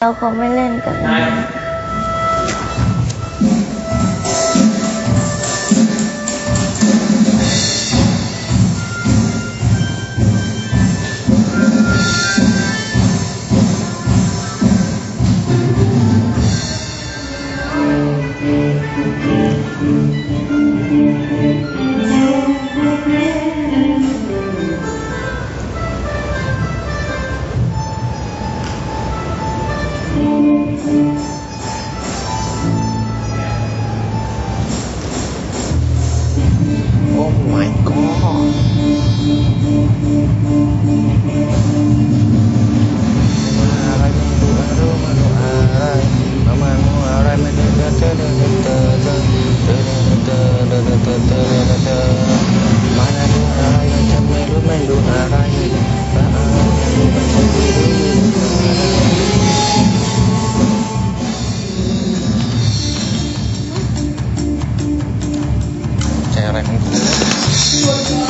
เราก็ไม่เล่นกับมัน 太痛苦。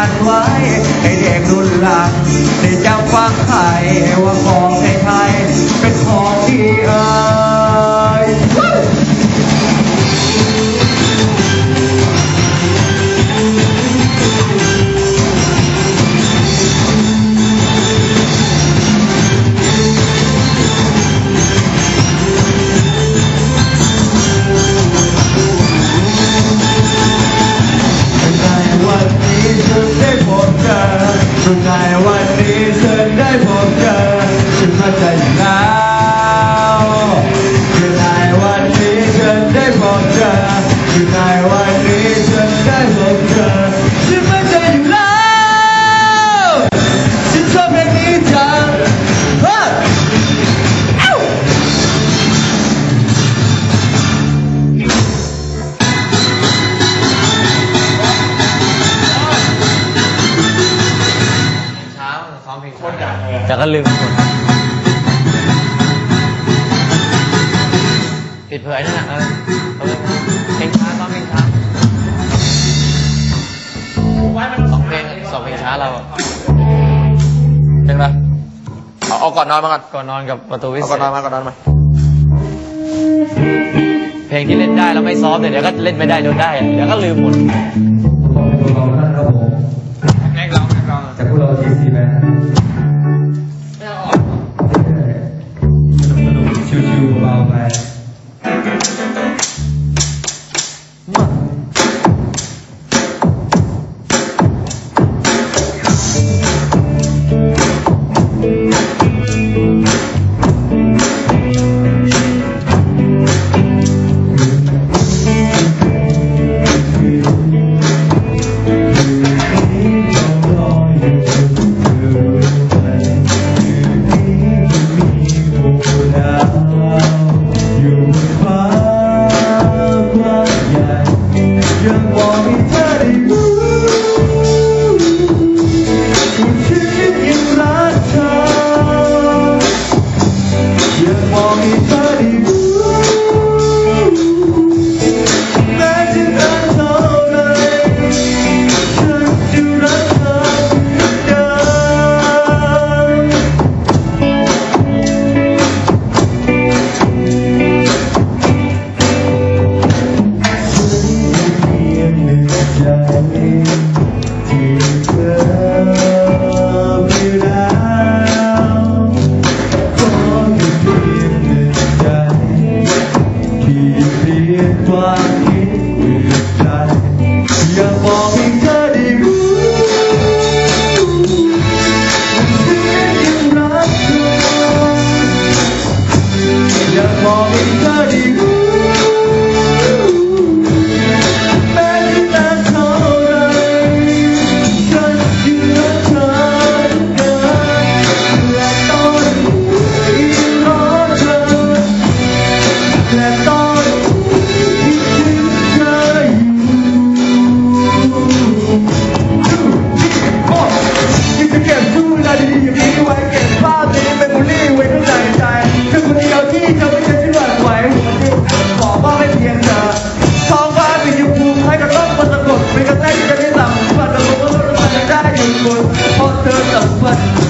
not flying. นี้ฉันได้พบเธอฉันเข้าใจอย่างนั้น ก็ลืมหมดผิดเผยนั่นแหละเออเพลงช้าต้องเพลงช้าสองเพลงสองเพลงช้าเราเป็นไหมอาเอาก่อนนอนมาก่อนก่อนนอนกับประตูวิเศเก่อนนอนมาก่อนนอนมาเพลงที่เล่นได้แล้วไม่ซ้อมเนี่ยเดี๋ยวก็เล่นไม่ได้โดนได้ เดี๋ยวก็ลืมหมด เพ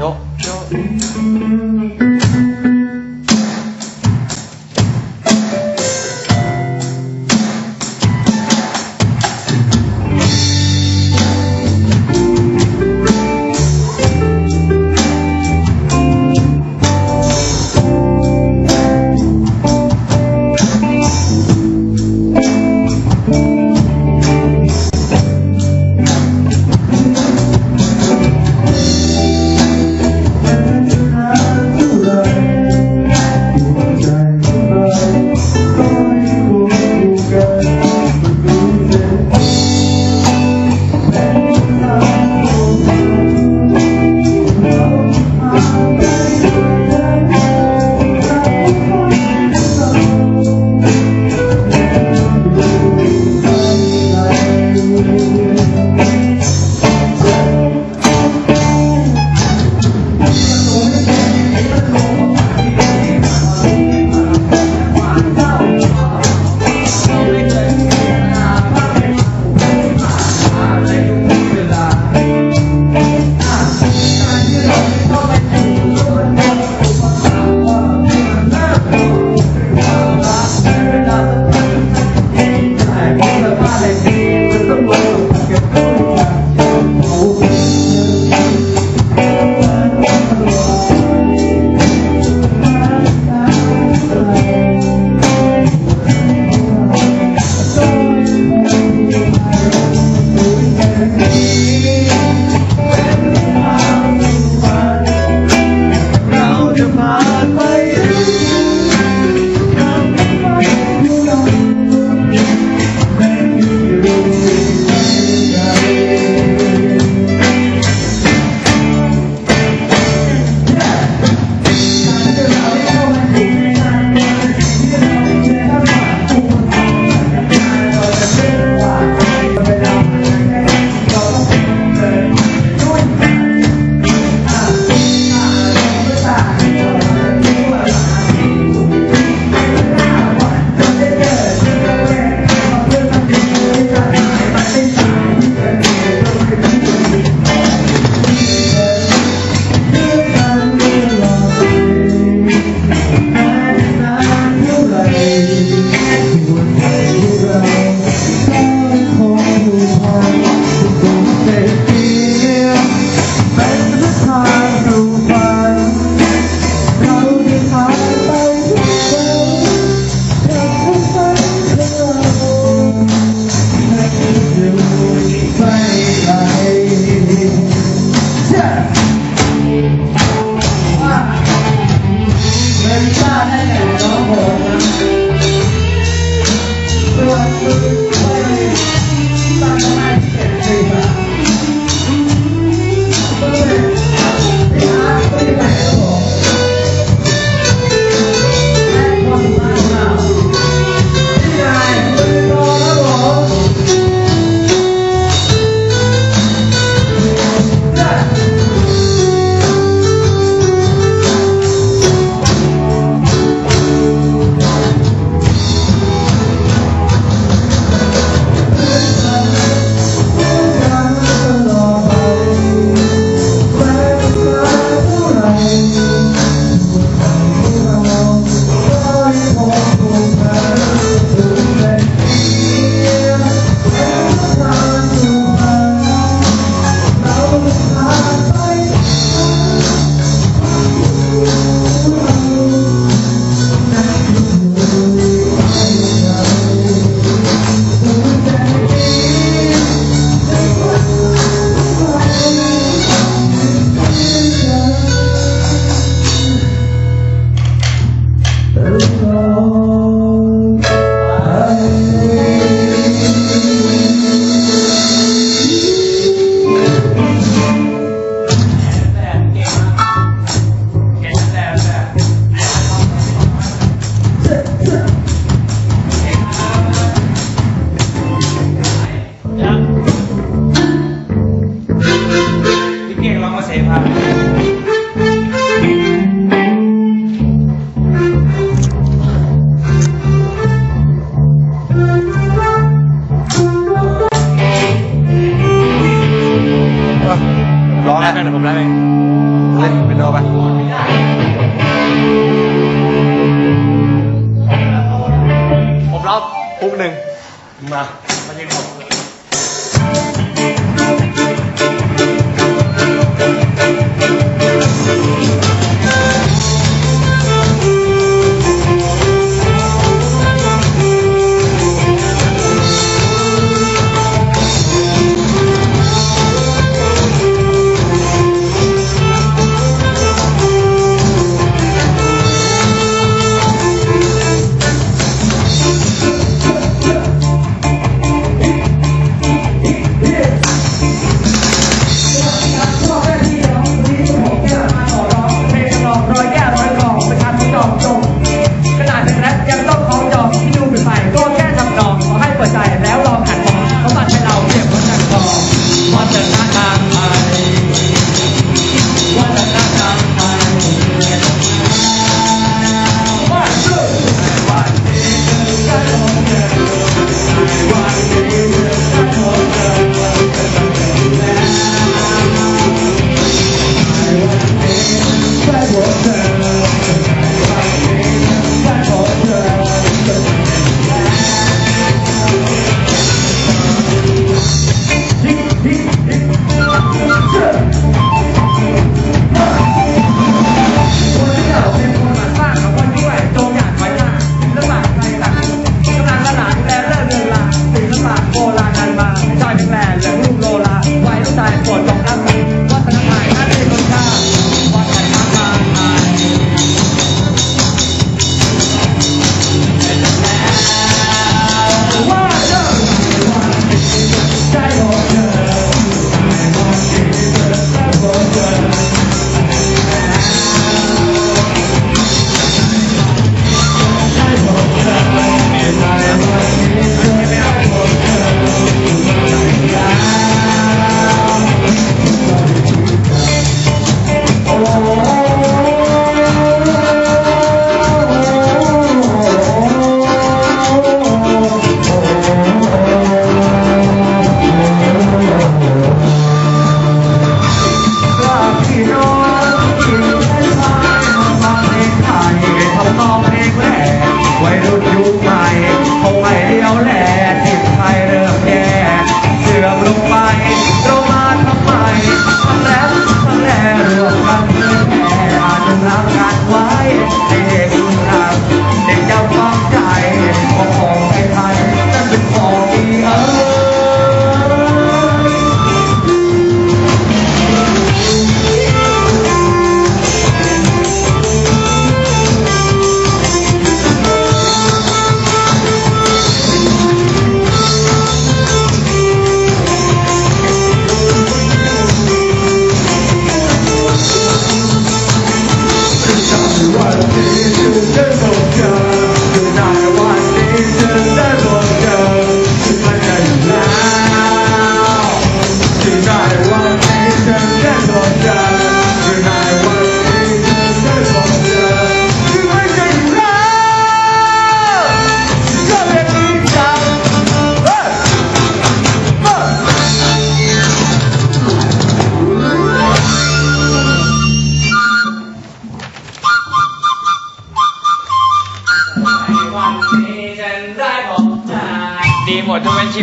有 มได้ไหมเล่นเป็นโไปผมรับปุ๊บหนึ่งมามายืนผม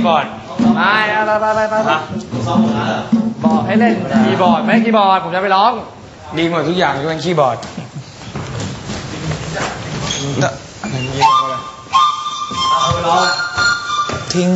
บอร์ไม่ไปไปไปไปไปบอกให้เล่นคีย์บอร์ดไม่คีย์บอร์ดผมจะไปร้อง ดีหมดทุกอย่างยกเว้นคีย์บอร์ดเอาไปร้องทิ้ง